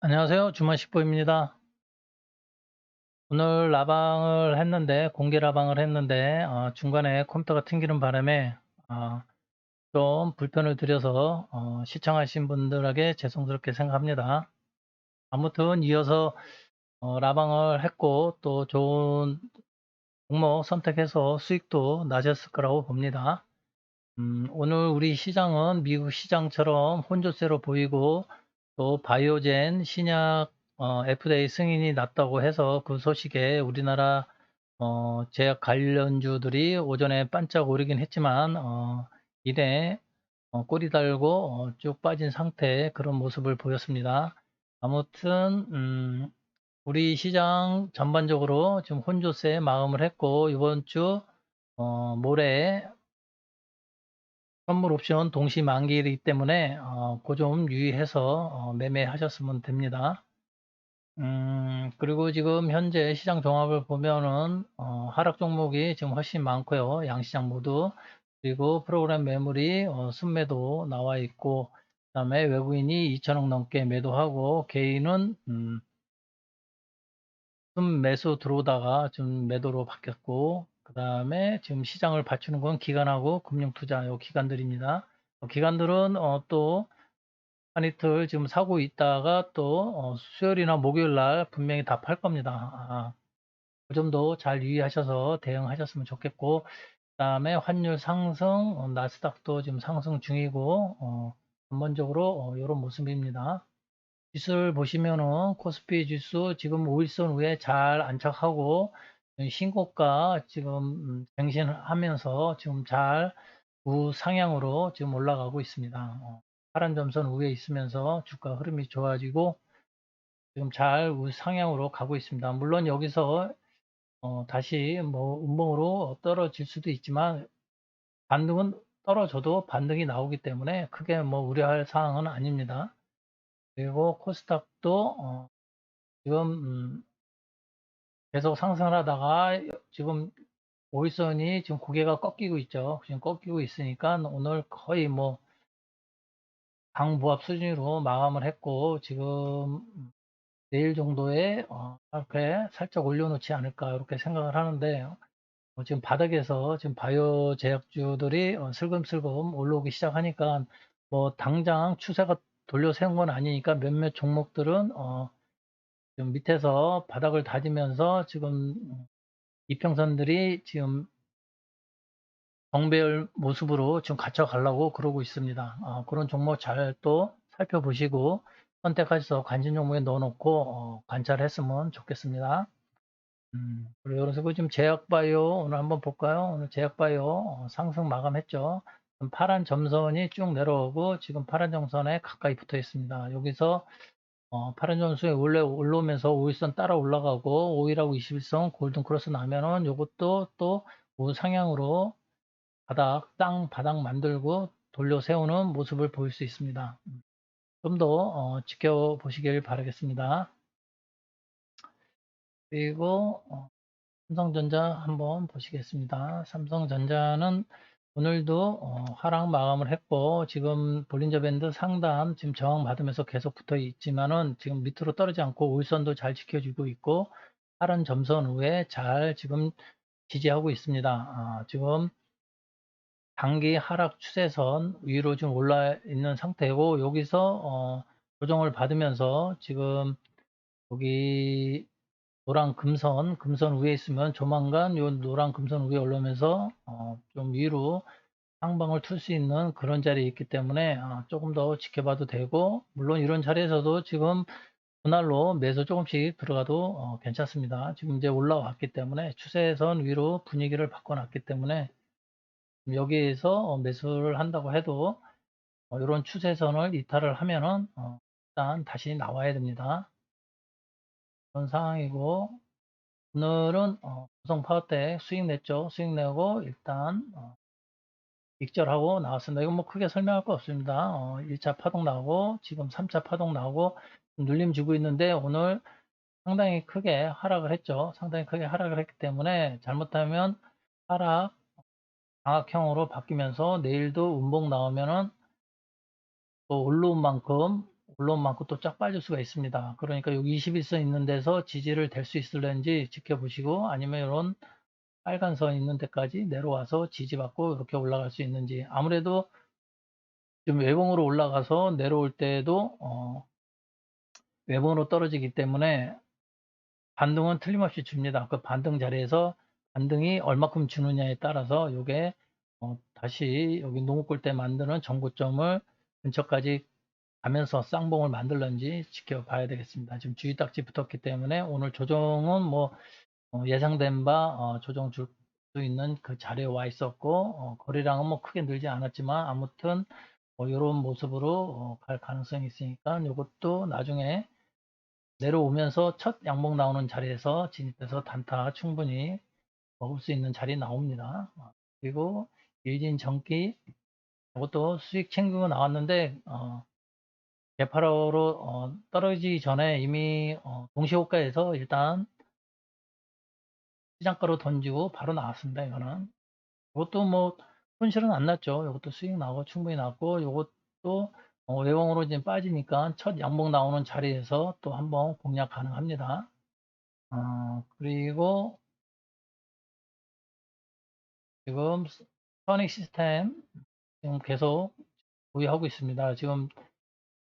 안녕하세요. 주말식부입니다. 오늘 라방을 했는데, 공개 라방을 했는데, 어, 중간에 컴퓨터가 튕기는 바람에, 어, 좀 불편을 드려서, 어, 시청하신 분들에게 죄송스럽게 생각합니다. 아무튼 이어서, 어, 라방을 했고, 또 좋은 종목 선택해서 수익도 낮았을 거라고 봅니다. 음, 오늘 우리 시장은 미국 시장처럼 혼조세로 보이고, 또 바이오젠 신약 어, FDA 승인이 났다고 해서 그 소식에 우리나라 어, 제약 관련주들이 오전에 반짝 오르긴 했지만 어, 이래 어, 꼬리 달고 어, 쭉 빠진 상태의 그런 모습을 보였습니다. 아무튼 음, 우리 시장 전반적으로 지금 혼조세에 마음을 했고 이번 주 어, 모레 선물 옵션 동시 만기이기 때문에 어, 그좀 유의해서 어, 매매하셨으면 됩니다. 음, 그리고 지금 현재 시장 종합을 보면은 어, 하락 종목이 지금 훨씬 많고요. 양시장 모두. 그리고 프로그램 매물이 어, 순매도 나와 있고 그다음에 외국인이 2천억 넘게 매도하고 개인은 음, 순매수 들어오다가 좀 매도로 바뀌었고 그 다음에 지금 시장을 받치는 건 기관하고 금융투자 요 기관들입니다. 어, 기관들은 어, 또 한 이틀 지금 사고 있다가 또 어, 수요일이나 목요일 날 분명히 다 팔 겁니다. 아, 그 점도 잘 유의하셔서 대응하셨으면 좋겠고 그 다음에 환율 상승, 어, 나스닥도 지금 상승 중이고 어, 전반적으로 이런 모습입니다. 지수를 보시면은 코스피 지수 지금 5일선 위에 잘 안착하고 신고가 지금 갱신하면서 지금 잘 우상향으로 지금 올라가고 있습니다. 어, 파란 점선 위에 있으면서 주가 흐름이 좋아지고 지금 잘 우상향으로 가고 있습니다. 물론 여기서 어, 다시 뭐 음봉으로 떨어질 수도 있지만 반등은 떨어져도 반등이 나오기 때문에 크게 뭐 우려할 사항은 아닙니다. 그리고 코스닥도 어, 지금 음, 계속 상승을 하다가 지금 5일선이 지금 고개가 꺾이고 있죠. 지금 꺾이고 있으니까 오늘 거의 뭐 강보합 수준으로 마감을 했고 지금 내일 정도에 어, 이렇게 살짝 올려놓지 않을까 이렇게 생각을 하는데 어, 지금 바닥에서 지금 바이오 제약주들이 어, 슬금슬금 올라오기 시작하니까 뭐 당장 추세가 돌려 세운 건 아니니까 몇몇 종목들은 어, 지금 밑에서 바닥을 다지면서 지금 이평선들이 지금 정배열 모습으로 지금 갇혀 가려고 그러고 있습니다. 어, 그런 종목 잘 또 살펴보시고 선택하셔서 관심 종목에 넣어놓고 어, 관찰했으면 좋겠습니다. 음, 그리고 그래서 지금 제약바이오 오늘 한번 볼까요? 오늘 제약바이오 어, 상승 마감했죠. 파란 점선이 쭉 내려오고 지금 파란 점선에 가까이 붙어 있습니다. 여기서 어, 파란 점선이 원래 올라오면서 5일선 따라 올라가고 5일하고 21선 골든 크로스 나면은 이것도 또 우상향으로 바닥, 땅 바닥 만들고 돌려 세우는 모습을 보일 수 있습니다. 좀더 어, 지켜보시길 바라겠습니다. 그리고 어, 삼성전자 한번 보시겠습니다. 삼성전자는 오늘도 어, 하락 마감을 했고 지금 볼린저 밴드 상단 지금 저항 받으면서 계속 붙어 있지만은 지금 밑으로 떨어지지 않고 울선도 잘 지켜주고 있고 파란 점선 위에 잘 지금 지지하고 있습니다. 아, 지금 단기 하락 추세선 위로 좀 올라 있는 상태고 여기서 어, 조정을 받으면서 지금 여기 노란 금선, 금선 위에 있으면 조만간 요 노란 금선 위에 올라오면서 어, 좀 위로 상방을 틀 수 있는 그런 자리에 있기 때문에 어, 조금 더 지켜봐도 되고 물론 이런 자리에서도 지금 분할로 매수 조금씩 들어가도 어, 괜찮습니다. 지금 이제 올라왔기 때문에 추세선 위로 분위기를 바꿔놨기 때문에 여기에서 어, 매수를 한다고 해도 어, 이런 추세선을 이탈을 하면은 어, 일단 다시 나와야 됩니다. 그런 상황이고 오늘은 어, 구성 파워텍 수익 냈죠. 수익 내고 일단 어, 익절하고 나왔습니다. 이건 뭐 크게 설명할 거 없습니다. 어, 1차 파동 나오고 지금 3차 파동 나오고 눌림 주고 있는데 오늘 상당히 크게 하락을 했죠. 상당히 크게 하락을 했기 때문에 잘못하면 하락 장악형으로 바뀌면서 내일도 운봉 나오면은 또 올라온 만큼 올라온 만큼 또쫙 빠질 수가 있습니다. 그러니까 여기 21선 있는 데서 지지를 댈수 있을는지 지켜보시고 아니면 이런 빨간 선 있는 데까지 내려와서 지지받고 이렇게 올라갈 수 있는지 아무래도 좀 외봉으로 올라가서 내려올 때도 어, 외봉으로 떨어지기 때문에 반등은 틀림없이 줍니다. 그 반등 자리에서 반등이 얼마큼 주느냐에 따라서 이게 어, 다시 여기 농구골 때 만드는 정고점을 근처까지 가면서 쌍봉을 만들는지 지켜봐야 되겠습니다. 지금 주의 딱지 붙었기 때문에 오늘 조정은 뭐 어, 예상된 바 어, 조정 줄 수 있는 그 자리에 와 있었고 어, 거래량은 뭐 크게 늘지 않았지만 아무튼 뭐 이런 모습으로 어, 갈 가능성이 있으니까 이것도 나중에 내려오면서 첫 양봉 나오는 자리에서 진입해서 단타 충분히 먹을 수 있는 자리 나옵니다. 어, 그리고 일진 전기 이것도 수익 챙기고 나왔는데 어, 개파로로 어, 떨어지기 전에 이미 어, 동시호가에서 일단 시장가로 던지고 바로 나왔습니다. 이거는 이것도 뭐 손실은 안 났죠. 이것도 수익 나고 충분히 났고 이것도 어, 외봉으로 이제 빠지니까 첫 양봉 나오는 자리에서 또 한번 공략 가능합니다. 어, 그리고 지금 선익 시스템 지금 계속 보유하고 있습니다. 지금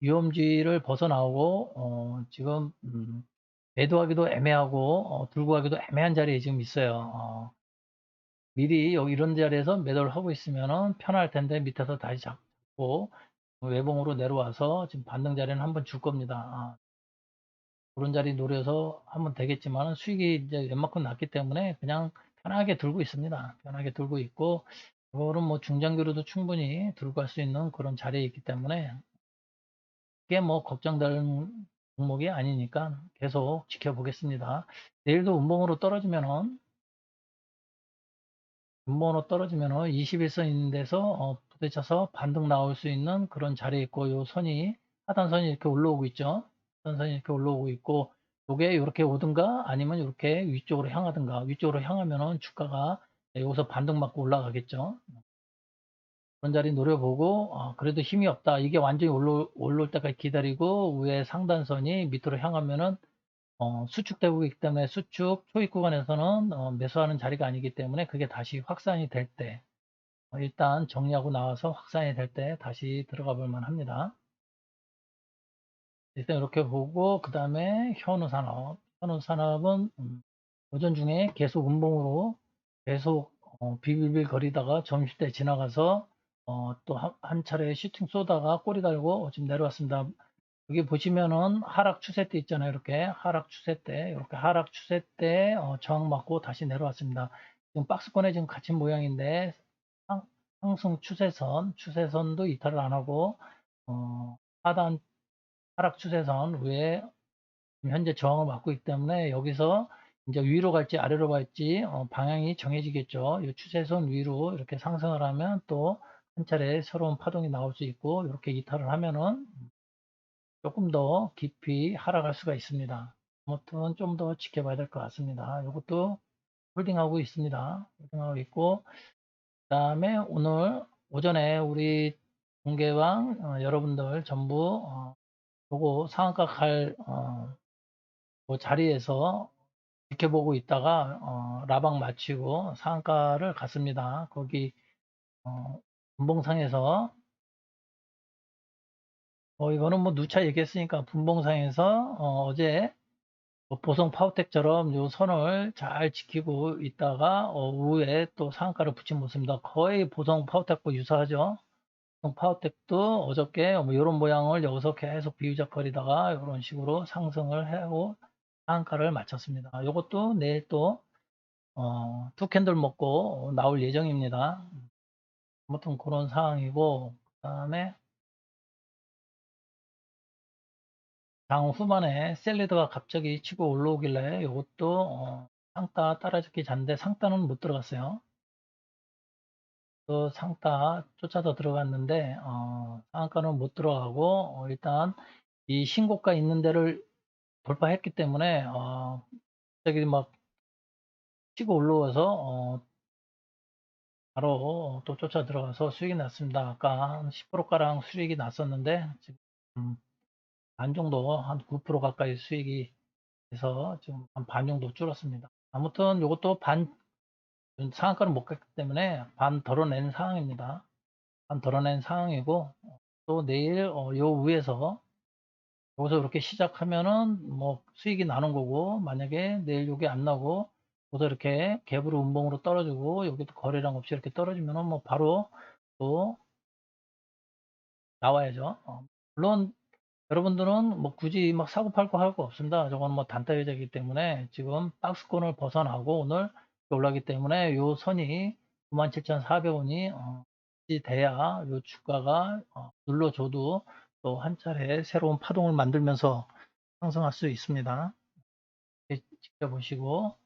위험지를 벗어나오고 어, 지금 음, 매도하기도 애매하고 어, 들고 가기도 애매한 자리에 지금 있어요. 어, 미리 여기 이런 자리에서 매도를 하고 있으면 편할 텐데 밑에서 다시 잡고 외봉으로 내려와서 지금 반등 자리는 한번 줄 겁니다. 아, 그런 자리 노려서 하면 되겠지만 수익이 이제 웬만큼 났기 때문에 그냥 편하게 들고 있습니다. 편하게 들고 있고 이거는 뭐 중장기로도 충분히 들고 갈 수 있는 그런 자리에 있기 때문에 그게 뭐 걱정되는 종목이 아니니까 계속 지켜보겠습니다. 내일도 운봉으로 떨어지면은 운봉으로 떨어지면은 21선 있는 데서 어, 부딪혀서 반등 나올 수 있는 그런 자리에 있고 요 선이 하단선이 이렇게 올라오고 있죠. 하단선이 이렇게 올라오고 있고 요게 이렇게 오든가 아니면 이렇게 위쪽으로 향하든가 위쪽으로 향하면은 주가가 여기서 반등 맞고 올라가겠죠. 그런 자리 노려보고 어, 그래도 힘이 없다. 이게 완전히 올라, 올라올 때까지 기다리고 위에 상단선이 밑으로 향하면은 어, 수축되고 있기 때문에 수축 초입 구간에서는 어, 매수하는 자리가 아니기 때문에 그게 다시 확산이 될때 어, 일단 정리하고 나와서 확산이 될 때 다시 들어가 볼 만 합니다. 일단 이렇게 보고 그 다음에 현우산업 현우산업은 음, 오전 중에 계속 운봉으로 계속 어, 비빌빌 거리다가 점심때 지나가서 어, 또한 차례 슈팅 쏘다가 꼬리 달고 지금 내려왔습니다. 여기 보시면은 하락 추세 때 있잖아요. 이렇게 하락 추세 때 이렇게 하락 추세 때 어, 저항 맞고 다시 내려왔습니다. 지금 박스권에 지금 갇힌 모양인데 상, 상승 추세선 추세선도 이탈을 안 하고 어, 하단 하락 추세선 위에 현재 저항을 맞고 있기 때문에 여기서 이제 위로 갈지 아래로 갈지 어, 방향이 정해지겠죠. 이 추세선 위로 이렇게 상승을 하면 또 한 차례 새로운 파동이 나올 수 있고 이렇게 이탈을 하면은 조금 더 깊이 하락할 수가 있습니다. 아무튼 좀 더 지켜봐야 될 것 같습니다. 이것도 홀딩하고 있습니다. 홀딩하고 있고 그 다음에 오늘 오전에 우리 공개왕 어, 여러분들 전부 어, 요거 상한가 갈 어, 그 자리에서 지켜보고 있다가 어, 라방 마치고 상한가를 갔습니다. 거기 어, 분봉상에서 어, 이거는 뭐 누차 얘기했으니까 분봉상에서 어, 제 보성 파워텍처럼 요 선을 잘 지키고 있다가 어, 후에 또 상한가를 붙인 모습입니다. 거의 보성 파워텍과 유사하죠. 보성 파워텍도 어저께 뭐 이런 모양을 여기서 계속 비유적거리다가 이런 식으로 상승을 하고 상한가를 마쳤습니다. 이것도 내일 또 어, 두 캔들 먹고 나올 예정입니다. 아무튼 그런 상황이고 그 다음에 장 후반에 셀리드가 갑자기 치고 올라오길래 이것도 어, 상따 따라잡기 잔데 상따는 못 들어갔어요. 또 상따 쫓아서 들어갔는데 어, 상한가는 못 들어가고 어, 일단 이 신고가 있는 데를 돌파했기 때문에 어, 갑자기 막 치고 올라와서 어, 바로 또 쫓아 들어가서 수익이 났습니다. 아까 한 10%가량 수익이 났었는데 지금 반 정도 한 9% 가까이 수익이 돼서 지금 한 반 정도 줄었습니다. 아무튼 이것도 반 상한가를 못 갔기 때문에 반 덜어낸 상황입니다. 반 덜어낸 상황이고 또 내일 어, 요 위에서 여기서 이렇게 시작하면은 뭐 수익이 나는 거고 만약에 내일 여기 안 나고 여기서 이렇게 갭으로 운봉으로 떨어지고 여기도 거래량 없이 이렇게 떨어지면은 뭐 바로 또 나와야죠. 어, 물론 여러분들은 뭐 굳이 막 사고 팔고 할 거 없습니다. 저건 뭐 단타 여자이기 때문에 지금 박스권을 벗어나고 오늘 올라기 때문에 요 선이 97,400원이 어, 돼야 요 주가가 어, 눌러줘도 또 한 차례 새로운 파동을 만들면서 상승할 수 있습니다. 지켜보시고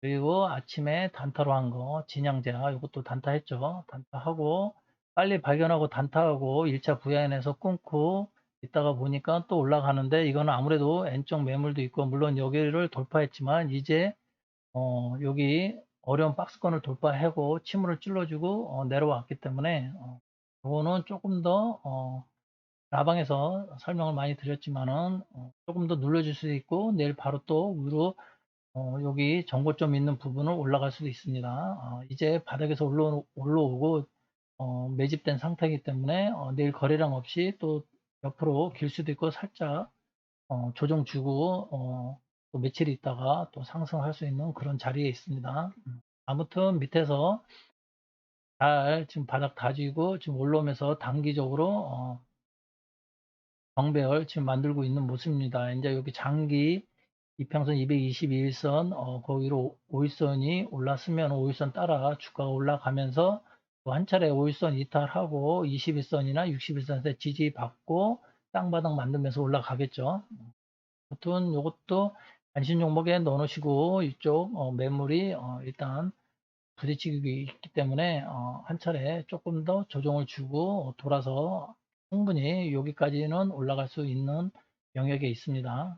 그리고 아침에 단타로 한 거 진양제야 이것도 단타 했죠. 단타하고 빨리 발견하고 단타하고 1차 부양에서 끊고 있다가 보니까 또 올라가는데 이거는 아무래도 N쪽 매물도 있고 물론 여기를 돌파했지만 이제 어 여기 어려운 박스권을 돌파하고 침울을 찔러주고 어 내려왔기 때문에 어 이거는 조금 더 어, 라방에서 설명을 많이 드렸지만은 어 조금 더 눌러줄 수 있고 내일 바로 또 위로 어 여기 정고점 있는 부분을 올라갈 수도 있습니다. 어 이제 바닥에서 올라, 올라오고 어 매집된 상태이기 때문에 어 내일 거래량 없이 또 옆으로 길 수도 있고 살짝 어 조정 주고 어 또 며칠 있다가 또 상승할 수 있는 그런 자리에 있습니다. 음. 아무튼 밑에서 잘 지금 바닥 다지고 지금 올라오면서 단기적으로 어 정배열 지금 만들고 있는 모습입니다. 이제 여기 장기 이평선 221선 어, 거기로 5일선이 올랐으면 5일선 따라 주가가 올라가면서 한 차례 5일선 이탈하고 21선이나 61선에서 지지받고 땅바닥 만들면서 올라가겠죠. 아무튼 이것도 안신 종목에 넣어놓으시고 이쪽 어, 매물이 어, 일단 부딪히기 있기 때문에 어, 한 차례 조금 더 조정을 주고 돌아서 충분히 여기까지는 올라갈 수 있는 영역에 있습니다.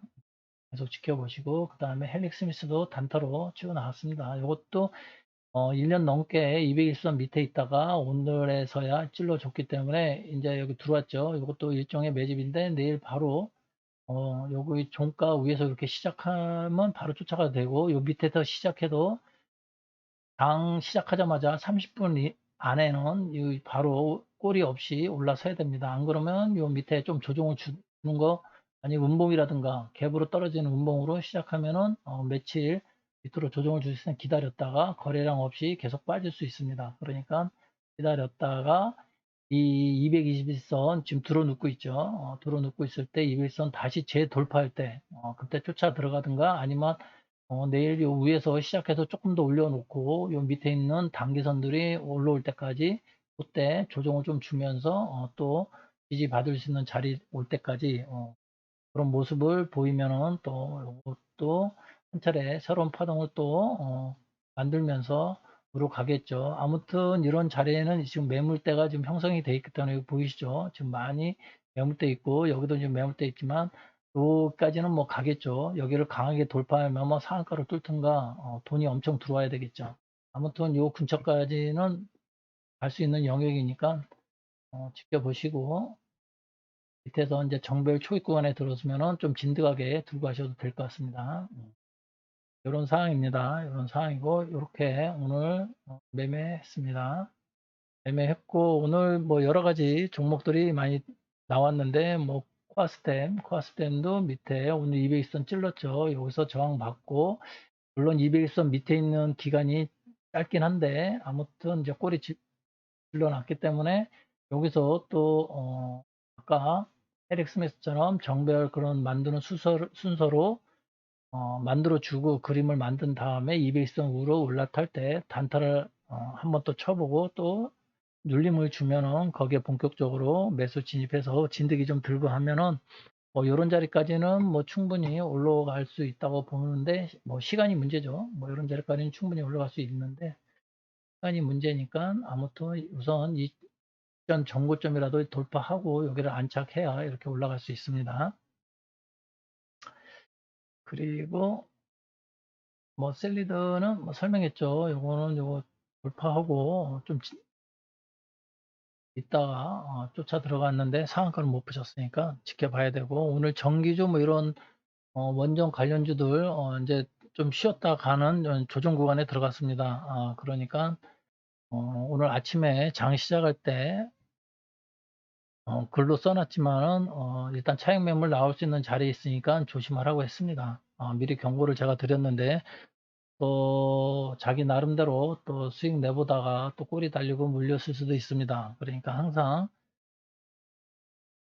계속 지켜보시고 그 다음에 헬릭 스미스도 단타로 치고 나왔습니다. 이것도 어, 1년 넘게 201선 밑에 있다가 오늘에서야 찔러줬기 때문에 이제 여기 들어왔죠. 이것도 일종의 매집인데 내일 바로 어, 여기 종가 위에서 이렇게 시작하면 바로 쫓아가도 되고 요 밑에서 시작해도 당 시작하자마자 30분 안에는 바로 꼬리 없이 올라서야 됩니다. 안 그러면 요 밑에 좀 조정을 주는 거 아니 운봉이라든가 갭으로 떨어지는 운봉으로 시작하면은 어, 며칠 밑으로 조정을 줄수 있으면 기다렸다가 거래량 없이 계속 빠질 수 있습니다. 그러니까 기다렸다가 이 221선 지금 들어눕고 있죠. 어, 들어눕고 있을 때 221선 다시 재돌파할 때 어, 그때 쫓아 들어가든가 아니면 어, 내일 요 위에서 시작해서 조금 더 올려놓고 요 밑에 있는 단기선들이 올라올 때까지 그때 조정을 좀 주면서 어, 또 지지 받을 수 있는 자리 올 때까지 어, 그런 모습을 보이면은 또 이것도 한 차례 새로운 파동을 또 어, 만들면서 으로 가겠죠. 아무튼 이런 자리에는 지금 매물대가 지금 형성이 되어 있기 때문에 보이시죠? 지금 많이 매물대 있고 여기도 지금 매물대 있지만 여기까지는 뭐 가겠죠. 여기를 강하게 돌파하면 뭐 상한가를 뚫든가 어, 돈이 엄청 들어와야 되겠죠. 아무튼 요 근처까지는 갈 수 있는 영역이니까 어, 지켜보시고 밑에서 이제 정별 초입 구간에 들어서면은 좀 진득하게 들고 가셔도 될 것 같습니다. 이런 상황입니다. 이런 상황이고 이렇게 오늘 어, 매매했습니다. 매매했고 오늘 뭐 여러 가지 종목들이 많이 나왔는데 뭐 코아스템, 코아스템도 밑에 오늘 200선 찔렀죠. 여기서 저항 받고 물론 200선 밑에 있는 기간이 짧긴 한데 아무튼 이제 꼬리 질러놨기 때문에 여기서 또 어, 아까 에릭 스미스처럼 정배열 그런 만드는 순서, 순서로 어, 만들어 주고 그림을 만든 다음에 200선 위로 올라탈 때 단타를 어, 한번 또 쳐보고 또 눌림을 주면은 거기에 본격적으로 매수 진입해서 진득이 좀 들고 하면은 뭐 이런 자리까지는 뭐 충분히 올라갈 수 있다고 보는데 뭐 시간이 문제죠. 뭐 이런 자리까지는 충분히 올라갈 수 있는데 시간이 문제니까 아무튼 우선 이 전 정고점이라도 돌파하고 여기를 안착해야 이렇게 올라갈 수 있습니다. 그리고 뭐 셀리드는 뭐 설명했죠. 요거는 요거 돌파하고 좀 있다가 어, 쫓아 들어갔는데 상한가를 못 보셨으니까 지켜봐야 되고 오늘 정기주 뭐 이런 어, 원전 관련주들 어, 이제 좀 쉬었다 가는 조정 구간에 들어갔습니다. 아, 그러니까 어, 오늘 아침에 장 시작할 때 어, 글로 써놨지만은 어, 일단 차익 매물 나올 수 있는 자리에 있으니까 조심하라고 했습니다. 아, 미리 경고를 제가 드렸는데 또 자기 나름대로 또 수익 내보다가 또 꼬리 달리고 물렸을 수도 있습니다. 그러니까 항상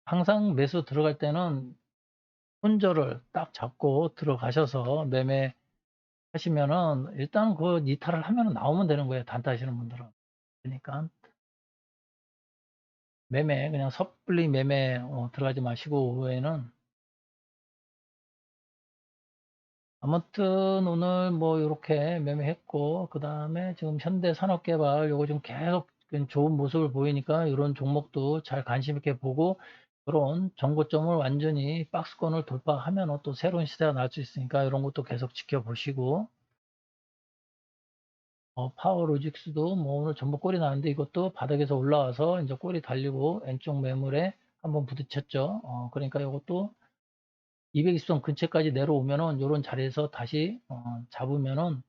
항상 매수 들어갈 때는 손절을 딱 잡고 들어가셔서 매매 하시면은 일단 그 이탈을 하면 나오면 되는 거예요. 단타 하시는 분들은. 그러니까 매매 그냥 섣불리 매매 어, 들어가지 마시고 오후에는. 아무튼 오늘 뭐 이렇게 매매했고 그 다음에 지금 현대산업개발 요거 좀 계속 좋은 모습을 보이니까 이런 종목도 잘 관심 있게 보고 그런 정고점을 완전히 박스권을 돌파하면 또 새로운 시대가 날 수 있으니까 이런 것도 계속 지켜보시고 어, 파워로직스도 뭐 오늘 전부 꼬리 나는데 이것도 바닥에서 올라와서 이제 꼬리 달리고 왼쪽 매물에 한번 부딪혔죠. 어, 그러니까 이것도 220선 근처까지 내려오면은 이런 자리에서 다시 어, 잡으면은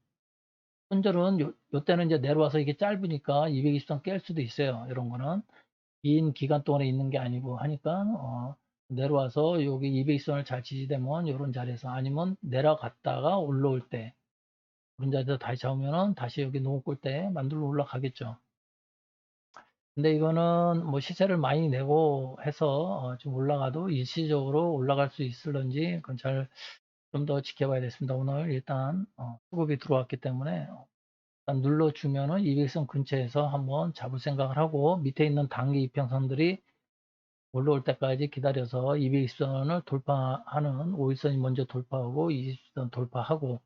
손절은 요, 요 때는 이제 내려와서 이게 짧으니까 220선 깰 수도 있어요. 이런 거는 긴 기간 동안에 있는 게 아니고 하니까 어, 내려와서 여기 220선을 잘 지지되면 이런 자리에서 아니면 내려갔다가 올라올 때 그런 자리에서 다시 잡으면은 다시 여기 농구골 때 만들러 올라가겠죠. 근데 이거는 뭐 시세를 많이 내고 해서 어, 좀 올라가도 일시적으로 올라갈 수 있을런지 그건 잘 좀 더 지켜봐야 겠습니다. 오늘 일단 어, 수급이 들어왔기 때문에 어, 일단 눌러주면은 200선 근처에서 한번 잡을 생각을 하고 밑에 있는 단기 이평선들이 올라올 때까지 기다려서 220선을 돌파하는 5일선이 먼저 돌파하고 20선 돌파하고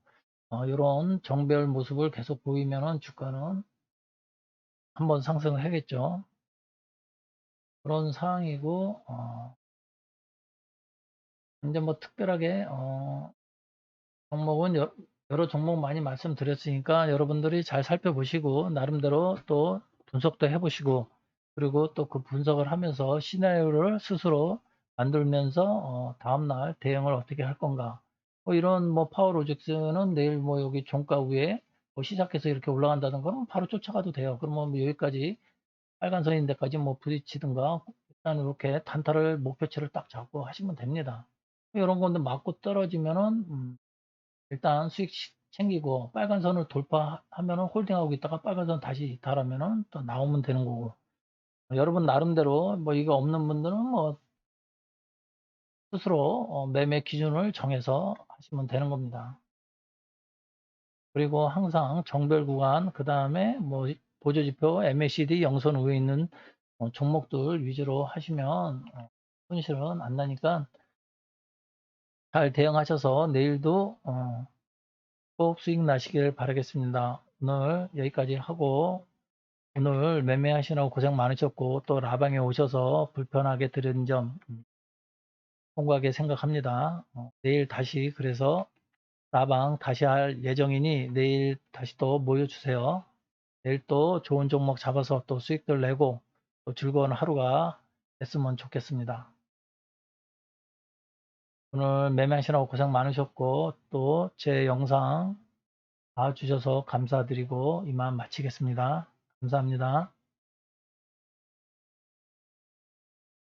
어, 이런 정배열 모습을 계속 보이면은 주가는 한번 상승을 하겠죠. 그런 상황이고 어, 이제 뭐 특별하게 어, 종목은 여, 여러 종목 많이 말씀드렸으니까 여러분들이 잘 살펴보시고 나름대로 또 분석도 해보시고 그리고 또 그 분석을 하면서 시나리오를 스스로 만들면서 어, 다음날 대응을 어떻게 할 건가 뭐 이런 뭐 파워 로직스는 내일 뭐 여기 종가 위에 뭐 시작해서 이렇게 올라간다는 거는 바로 쫓아가도 돼요. 그러면 뭐 여기까지 빨간 선인 데까지 뭐 부딪히든가 일단 이렇게 단타를 목표치를 딱 잡고 하시면 됩니다. 이런 건데 맞고 떨어지면은 음, 일단 수익 챙기고 빨간 선을 돌파하면은 홀딩하고 있다가 빨간 선 다시 이탈하면은 또 나오면 되는 거고 여러분 나름대로 뭐 이거 없는 분들은 뭐 스스로 어, 매매 기준을 정해서 하시면 되는 겁니다. 그리고 항상 정별 구간 그 다음에 뭐 보조지표 MACD 영선 위에 있는 어, 종목들 위주로 하시면 어, 손실은 안 나니까 잘 대응하셔서 내일도 어, 꼭 수익 나시길 바라겠습니다. 오늘 여기까지 하고 오늘 매매하시느라고 고생 많으셨고 또 라방에 오셔서 불편하게 드린 점 송구하게 생각합니다. 어, 내일 다시 그래서 라방 다시 할 예정이니 내일 다시 또 모여주세요. 내일 또 좋은 종목 잡아서 또 수익들 내고 또 즐거운 하루가 됐으면 좋겠습니다. 오늘 매매하시느라고 고생 많으셨고 또 제 영상 봐주셔서 감사드리고 이만 마치겠습니다. 감사합니다.